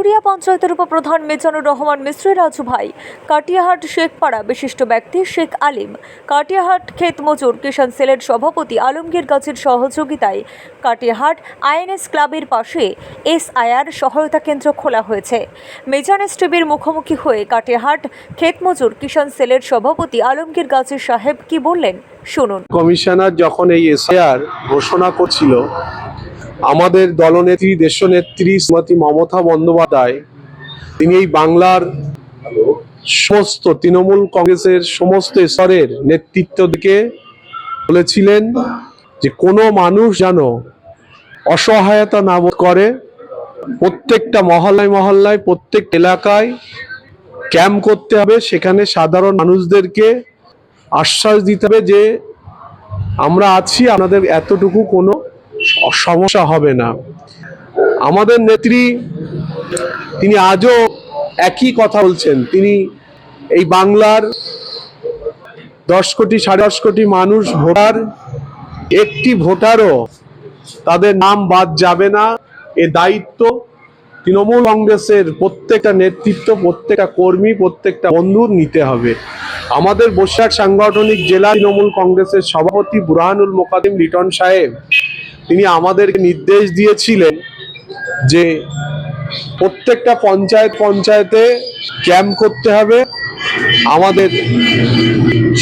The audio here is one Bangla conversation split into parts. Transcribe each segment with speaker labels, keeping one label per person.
Speaker 1: বাদুরিয়া পঞ্চায়েতের উপপ্রধান মেজানুর রহমান মিশ্রের রাজু ভাই। কাটিয়াহাট শেখপাড়া বিশিষ্ট ব্যক্তি শেখ আলিম। কাটিয়াহাট ক্ষেত মজুর কিষাণ সেলের সভাপতি আলমগীর গাছের সহযোগিতায় কাটিয়াহাট আইএনএস ক্লাবের পাশে এসআইআর সহায়তা কেন্দ্র খোলা হয়েছে। মেজান টিভির মুখোমুখি হয়ে কাটিয়াহাট ক্ষেত মজুর কিষাণ সেলের সভাপতি আলমগীর গাছের সাহেব কি বললেন? শুনুন।
Speaker 2: কমিশনার যখন এই এসআইআর ঘোষণা করছিল আমাদের দলনেত্রী, দেশনেত্রী শ্রীমতী মমতা বন্দ্যোপাধ্যায়, তিনি এই বাংলার সমস্ত তৃণমূল কংগ্রেসের সমস্ত স্তরের নেতৃত্ব দিকে বলেছিলেন যে কোনো মানুষ যেন অসহায়তা না করে। প্রত্যেকটা মহল্লায় মহল্লায়, প্রত্যেক এলাকায় ক্যাম্প করতে হবে। সেখানে সাধারণ মানুষদেরকে আশ্বাস দিতে হবে যে আমরা আছি আপনাদের এতটুকু কোনো সমস্যা হবে না। আমাদের নেত্রী, তিনি আজও একই কথা বলছেন। তিনি এই বাংলার দশ কোটি, সাড়ে দশ কোটি মানুষ ভোটার, একটি ভোটারও তাদের নাম বাদ যাবে না। এ দায়িত্ব তৃণমূল কংগ্রেসের প্রত্যেকটা নেতৃত্ব, প্রত্যেকটা কর্মী, প্রত্যেকটা বন্ধুর নিতে হবে। আমাদের বসিরহাট সাংগঠনিক জেলা তৃণমূল কংগ্রেসের সভাপতি বুরহানুল মোকাদিম লিটন সাহেব তিনি আমাদেরকে নির্দেশ দিয়েছিলেন যে প্রত্যেকটা পঞ্চায়েত পঞ্চায়েতে ক্যাম্প করতে হবে। আমাদের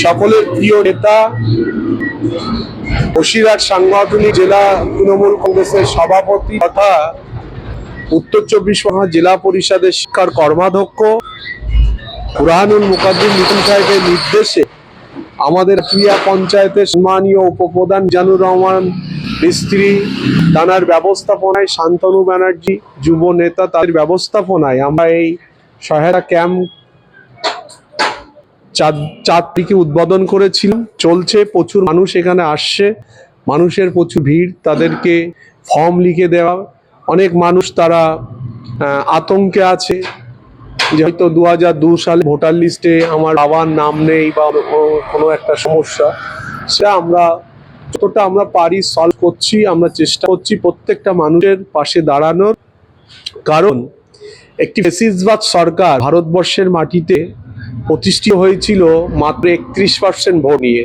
Speaker 2: সকলের প্রিয় নেতা, বসিরহাট সাংগঠনিক জেলা তৃণমূল কংগ্রেসের সভাপতি তথা উত্তর চব্বিশ পরগনা জেলা পরিষদের শিক্ষার কর্মাধ্যক্ষ বুরহানুল মুকাদ্দিম মিঠুন সাহেবের নির্দেশে আমাদের ক্রিয়া পঞ্চায়েতের সম্মানীয় উপপ্রধান জানুর রহমান মিস্ত্রি, তানার ব্যবস্থাপনায় শান্তনু ব্যানার্জি, যুব নেতা, তাদের ব্যবস্থাপনায় আমরা এই সহায়তা ক্যাম্প চার চার উদ্বোধন করেছিলাম। চলছে, প্রচুর মানুষ এখানে আসছে। মানুষের প্রচুর ভিড়, তাদেরকে ফর্ম লিখে দেওয়া। অনেক মানুষ তারা আতঙ্কে আছে। যে হয়তো দু হাজার দু সালে ভোটার লিস্টে আমার বাবার নাম নেই বা কোনো একটা সমস্যা, সেটা আমরা যতটা আমরা পারি সলভ করছি, আমরা চেষ্টা করছি প্রত্যেকটা মানুষের পাশে দাঁড়ানোর। কারণ একটি ফেসিসবাদ সরকার ভারতবর্ষের মাটিতে প্রতিষ্ঠিত হয়েছিল মাত্র একত্রিশ পার্সেন্ট ভোট নিয়ে।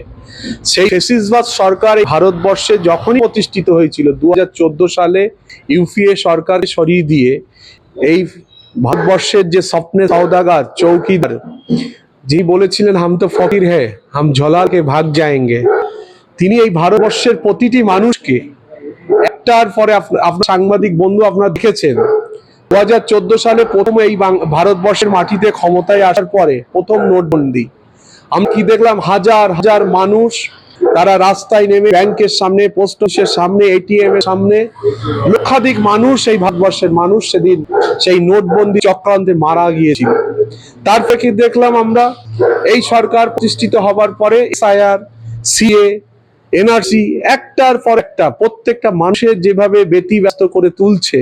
Speaker 2: সেই ফেসিসবাদ সরকার ভারতবর্ষে যখনই প্রতিষ্ঠিত হয়েছিল দু হাজার চোদ্দ সালে ইউপিএ সরকার সরিয়ে দিয়ে, এই ভারতবর্ষের যে স্বপ্নে সৌদাগার চৌকিদার, যিনি বলেছিলেন, হাম তো ফকির হ্যাঁ হাম ঝলাকে ভাগ যায়েঙ্গে। তিনি এই ভারতবর্ষের প্রতিটি মানুষকে একটার পরে আপ- আপনার সাংবাদিক বন্ধু আপনারা দেখেছেন। দু হাজার চোদ্দ সালে প্রথম এই ভারতবর্ষের মাটিতে ক্ষমতায় আসার পরে প্রথম নোটবন্দি। আমি কি দেখলাম? হাজার হাজার মানুষ তারা রাস্তায় নেমে ব্যাংকের সামনে, পোস্ট অফিসের সামনে এটিএম এর সামনে, লক্ষাধিক মানুষ এই ভারতবর্ষের মানুষ সেদিন সেই নোটবন্দি চক্রান্তে মারা গিয়েছিল। তার থেকে দেখলাম আমরা? এই সরকার প্রতিষ্ঠিত হবার পরে এসআইআর সিএ এনআরসি একটার পর একটা প্রত্যেকটা মানুষের যেভাবে ব্যতিব্যস্ত করে তুলছে,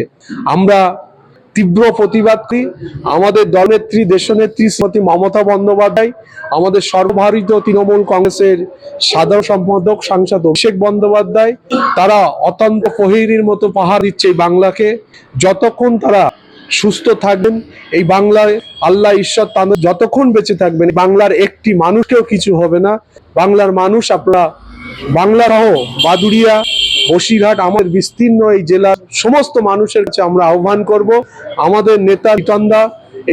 Speaker 2: আমরা তীব্র প্রতিবাদ করি। আমাদের দলনেত্রী দেশনেত্রী শ্রীমতী মমতা বন্দ্যোপাধ্যায়, আমাদের সর্বভারতীয় তৃণমূল কংগ্রেসের সাধারণ সম্পাদক, সাংসদ অভিষেক বন্দ্যোপাধ্যায়, তারা অত্যন্ত প্রহরীর মতো পাহাড় দিচ্ছে এই বাংলাকে। যতক্ষণ তারা সুস্থ থাকবেন, এই বাংলায় আল্লাহ ঈশ্বর তাদের যতক্ষণ বেঁচে থাকবেন বাংলার একটি মানুষকেও কিছু হবে না। বাংলার মানুষ আপনারা বাংলা সহ বাদুড়িয়া, বসিরহাট, আমাদের বিস্তীর্ণ এই জেলার সমস্ত মানুষের কাছে আমরা আহ্বান করব। আমাদের নেতা ইটন্দা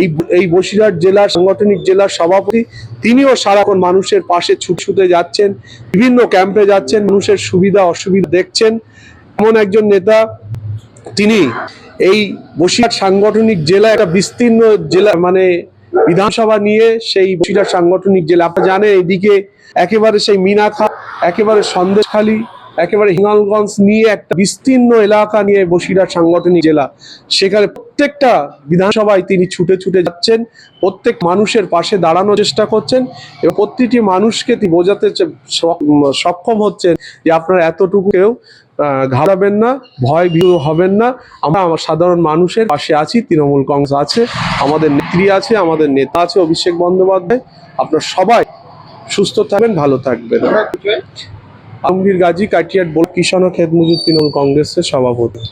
Speaker 2: এই এই বসিরহাট জেলার সাংগঠনিক জেলার সভাপতি, তিনিও সারাক্ষণ মানুষের পাশে ছুট ছুটে যাচ্ছেন, বিভিন্ন ক্যাম্পে যাচ্ছেন, মানুষের সুবিধা অসুবিধা দেখছেন। এমন একজন নেতা, তিনি এই বসিরহাট সাংগঠনিক জেলা একটা বিস্তীর্ণ জেলা মানে বিধানসভা নিয়ে সেই বসিরহাট সাংগঠনিক জেলা। আপনারা জানেন এদিকে একেবারে সেই মিনাখা একেবারে সন্দেশখালী একেবারে হিঙ্গলগঞ্জ নিয়ে একটা বিস্তীর্ণ এলাকা নিয়ে বসিরহাট সাংগঠনিক জেলা। সেখানে প্রত্যেকটা বিধানসভায় তিনি ছুটে ছুটে যাচ্ছেন প্রত্যেক মানুষের পাশে দাঁড়ানোর চেষ্টা করছেন এবং প্রতিটি মানুষকে তিনি বোঝাতে সক্ষম হচ্ছেন যে আপনারা এতটুকু কেউ আহ, ঘাবড়াবেন না ভয় ভীত হবেন না। আমরা আমার সাধারণ মানুষের পাশে আছি তৃণমূল কংগ্রেস আছে আমাদের নেত্রী আছে আমাদের নেতা আছে অভিষেক বন্দ্যোপাধ্যায়। আপনার সবাই সুস্থ থাকবেন ভালো থাকবেন। আলমগীর গাজী কাটিয়াট বল কিষাণ ও খেত মজুর কংগ্রেসের সভাপতি।